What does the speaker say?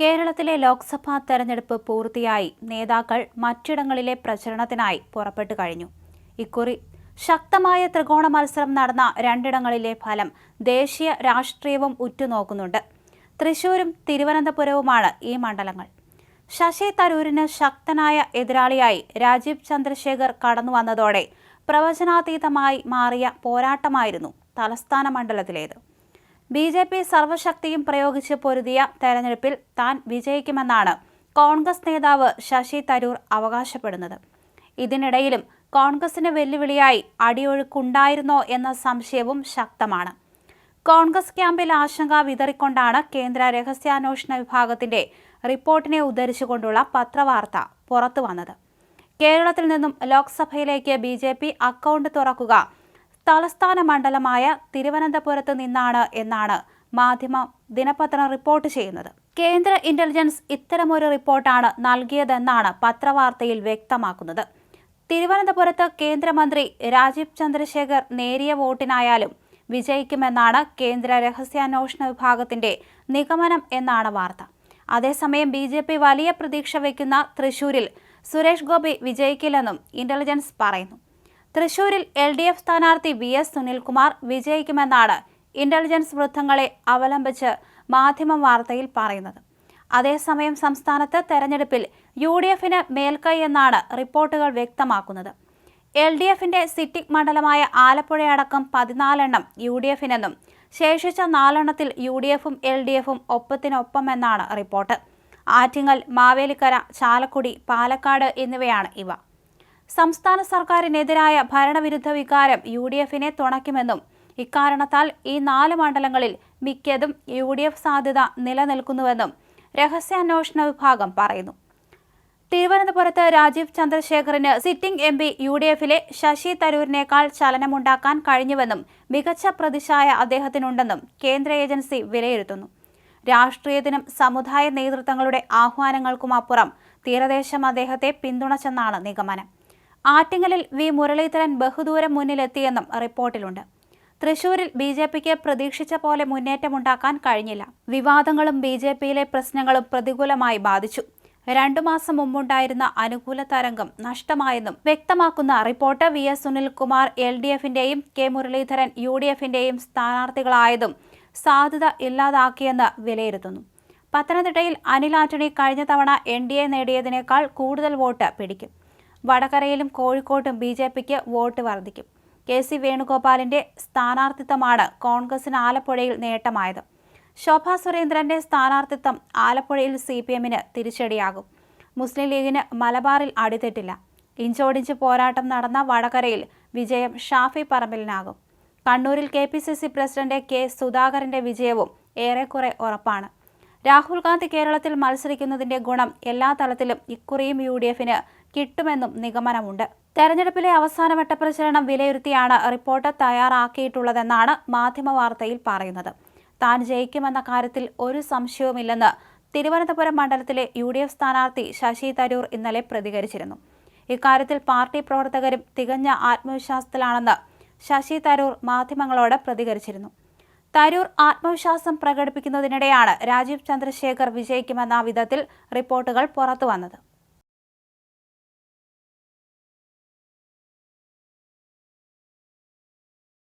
കേരളത്തിലെ ലോക്സഭാ തെരഞ്ഞെടുപ്പ് പൂർത്തിയായി. നേതാക്കൾ മറ്റിടങ്ങളിലെ പ്രചരണത്തിനായി പുറപ്പെട്ടു കഴിഞ്ഞു. ഇക്കുറി ശക്തമായ ത്രികോണ മത്സരം നടന്ന രണ്ടിടങ്ങളിലെ ഫലം ദേശീയ രാഷ്ട്രീയവും ഉറ്റുനോക്കുന്നുണ്ട്. തൃശൂരും തിരുവനന്തപുരവുമാണ് ഈ മണ്ഡലങ്ങൾ. ശശി തരൂരിന് ശക്തനായ എതിരാളിയായി രാജീവ് ചന്ദ്രശേഖർ കടന്നു വന്നതോടെ പ്രവചനാതീതമായി മാറിയ പോരാട്ടമായിരുന്നു തലസ്ഥാന മണ്ഡലത്തിലേത്. ബി ജെ പി സർവശക്തിയും പ്രയോഗിച്ച് പൊരുതിയ തെരഞ്ഞെടുപ്പിൽ താൻ വിജയിക്കുമെന്നാണ് കോൺഗ്രസ് നേതാവ് ശശി തരൂർ അവകാശപ്പെടുന്നത്. ഇതിനിടയിലും കോൺഗ്രസിന് വെല്ലുവിളിയായി അടിയൊഴുക്കുണ്ടായിരുന്നോ എന്ന സംശയവും ശക്തമാണ്. കോൺഗ്രസ് ക്യാമ്പിൽ ആശങ്ക വിതറിക്കൊണ്ടാണ് കേന്ദ്ര രഹസ്യാന്വേഷണ വിഭാഗത്തിന്റെ റിപ്പോർട്ടിനെ ഉദ്ധരിച്ചുകൊണ്ടുള്ള പത്രവാർത്ത പുറത്തു വന്നത് കേരളത്തിൽ നിന്നും ലോക്സഭയിലേക്ക് ബി അക്കൗണ്ട് തുറക്കുക തലസ്ഥാന മണ്ഡലമായ തിരുവനന്തപുരത്ത് നിന്നാണ് എന്നാണ് മാധ്യമ ദിനപത്രം റിപ്പോർട്ട് ചെയ്യുന്നത്. കേന്ദ്ര ഇന്റലിജൻസ് ഇത്തരമൊരു റിപ്പോർട്ടാണ് നൽകിയതെന്നാണ് പത്രവാർത്തയിൽ വ്യക്തമാക്കുന്നത്. തിരുവനന്തപുരത്ത് കേന്ദ്രമന്ത്രി രാജീവ് ചന്ദ്രശേഖർ നേരിയ വോട്ടിനായാലും വിജയിക്കുമെന്നാണ് കേന്ദ്ര രഹസ്യാന്വേഷണ വിഭാഗത്തിന്റെ നിഗമനം എന്നാണ് വാർത്ത. അതേസമയം ബി ജെ പി വലിയ പ്രതീക്ഷ വയ്ക്കുന്ന തൃശൂരിൽ സുരേഷ് ഗോപി വിജയിക്കില്ലെന്നും ഇന്റലിജൻസ് പറയുന്നു. തൃശൂരിൽ എൽ ഡി എഫ് സ്ഥാനാർത്ഥി വി എസ് സുനിൽകുമാർ വിജയിക്കുമെന്നാണ് ഇന്റലിജൻസ് വൃത്തങ്ങളെ അവലംബിച്ച് മാധ്യമ വാർത്തയിൽ പറയുന്നത്. അതേസമയം സംസ്ഥാനത്ത് തെരഞ്ഞെടുപ്പിൽ യു ഡി എഫിന് മേൽക്കൈ എന്നാണ് റിപ്പോർട്ടുകൾ വ്യക്തമാക്കുന്നത്. എൽ ഡി എഫിന്റെ സിറ്റിംഗ് മണ്ഡലമായ ആലപ്പുഴയടക്കം പതിനാലെണ്ണം യു ഡി എഫിനെന്നും ശേഷിച്ച നാലെണ്ണത്തിൽ യു ഡി എഫും എൽ ഡി എഫും ഒപ്പത്തിനൊപ്പമെന്നാണ് റിപ്പോർട്ട്. ആറ്റിങ്ങൽ മാവേലിക്കര ചാലക്കുടി പാലക്കാട് എന്നിവയാണ് ഇവ. സംസ്ഥാന സർക്കാരിനെതിരായ ഭരണവിരുദ്ധ വികാരം യു ഡി എഫിനെ തുണയ്ക്കുമെന്നും ഇക്കാരണത്താൽ ഈ നാല് മണ്ഡലങ്ങളിൽ മിക്കതും യു ഡി എഫ് സാധ്യത നിലനിൽക്കുന്നുവെന്നും രഹസ്യാന്വേഷണ വിഭാഗം പറയുന്നു. തിരുവനന്തപുരത്ത് Rajeev ചന്ദ്രശേഖറിന് sitting M P U D എഫിലെ ശശി തരൂരിനേക്കാൾ ചലനമുണ്ടാക്കാൻ കഴിഞ്ഞുവെന്നും മികച്ച പ്രതിച്ഛായ അദ്ദേഹത്തിനുണ്ടെന്നും കേന്ദ്ര ഏജൻസി വിലയിരുത്തുന്നു. രാഷ്ട്രീയത്തിനും സമുദായ നേതൃത്വങ്ങളുടെ ആഹ്വാനങ്ങൾക്കുമപ്പുറം തീരദേശം അദ്ദേഹത്തെ പിന്തുണച്ചെന്നാണ് നിഗമനം. ആറ്റിങ്ങലിൽ വി. മുരളീധരൻ ബഹുദൂരം മുന്നിലെത്തിയെന്നും റിപ്പോർട്ടിലുണ്ട്. തൃശൂരിൽ ബി. ജെ. പിക്ക് പ്രതീക്ഷിച്ച പോലെ മുന്നേറ്റമുണ്ടാക്കാൻ കഴിഞ്ഞില്ല. വിവാദങ്ങളും ബി. ജെ. പിയിലെ പ്രശ്നങ്ങളും പ്രതികൂലമായി ബാധിച്ചു. രണ്ടു മാസം മുമ്പുണ്ടായിരുന്ന അനുകൂല തരംഗം നഷ്ടമായെന്നും വ്യക്തമാക്കുന്ന report V. S. Sunilkumar L. D. എഫിന്റെയും K. Muraleedharan U. D. എഫിന്റെയും സ്ഥാനാർത്ഥികളായതും സാധ്യത ഇല്ലാതാക്കിയെന്ന് വിലയിരുത്തുന്നു. പത്തനംതിട്ടയിൽ അനിൽ ആന്റണി കഴിഞ്ഞ തവണ എൻ. ഡി. എ. നേടിയതിനേക്കാൾ കൂടുതൽ വോട്ട് പിടിക്കും. വടകരയിലും കോഴിക്കോട്ടും ബി ജെ പിക്ക് വോട്ട് വർദ്ധിക്കും കെ സി വേണുഗോപാലിന്റെ സ്ഥാനാർത്ഥിത്വമാണ് കോൺഗ്രസിന് ആലപ്പുഴയിൽ നേട്ടമായത്. ശോഭാ സുരേന്ദ്രന്റെ സ്ഥാനാർത്ഥിത്വം ആലപ്പുഴയിൽ സി പി എമ്മിന് തിരിച്ചടിയാകും. മുസ്ലിം ലീഗിന് മലബാറിൽ അടിതെറ്റില്ല. ഇഞ്ചോടിഞ്ച് പോരാട്ടം നടന്ന വടകരയിൽ വിജയം ഷാഫി പറമ്പിലിനാകും. കണ്ണൂരിൽ K P C C president K സുധാകരന്റെ വിജയവും ഏറെക്കുറെ ഉറപ്പാണ്. രാഹുൽ ഗാന്ധി കേരളത്തിൽ മത്സരിക്കുന്നതിന്റെ ഗുണം എല്ലാ തലത്തിലും ഇക്കുറിയും യു ഡി എഫിന് കിട്ടുമെന്നും നിഗമനമുണ്ട്. തെരഞ്ഞെടുപ്പിലെ അവസാനവട്ട പ്രചരണം വിലയിരുത്തിയാണ് റിപ്പോർട്ട് തയ്യാറാക്കിയിട്ടുള്ളതെന്നാണ് മാധ്യമവാർത്തയിൽ പറയുന്നത്. താൻ ജയിക്കുമെന്ന കാര്യത്തിൽ ഒരു സംശയവുമില്ലെന്ന് തിരുവനന്തപുരം മണ്ഡലത്തിലെ യു ഡി എഫ് സ്ഥാനാർത്ഥി ശശി തരൂർ ഇന്നലെ പ്രതികരിച്ചിരുന്നു. ഇക്കാര്യത്തിൽ പാർട്ടി പ്രവർത്തകരും തികഞ്ഞ ആത്മവിശ്വാസത്തിലാണെന്ന് ശശി തരൂർ മാധ്യമങ്ങളോട് പ്രതികരിച്ചിരുന്നു. തരൂർ ആത്മവിശ്വാസം പ്രകടിപ്പിക്കുന്നതിനിടെയാണ് രാജീവ് ചന്ദ്രശേഖർ വിജയിക്കുമെന്ന വിധത്തിൽ റിപ്പോർട്ടുകൾ പുറത്തുവന്നത്.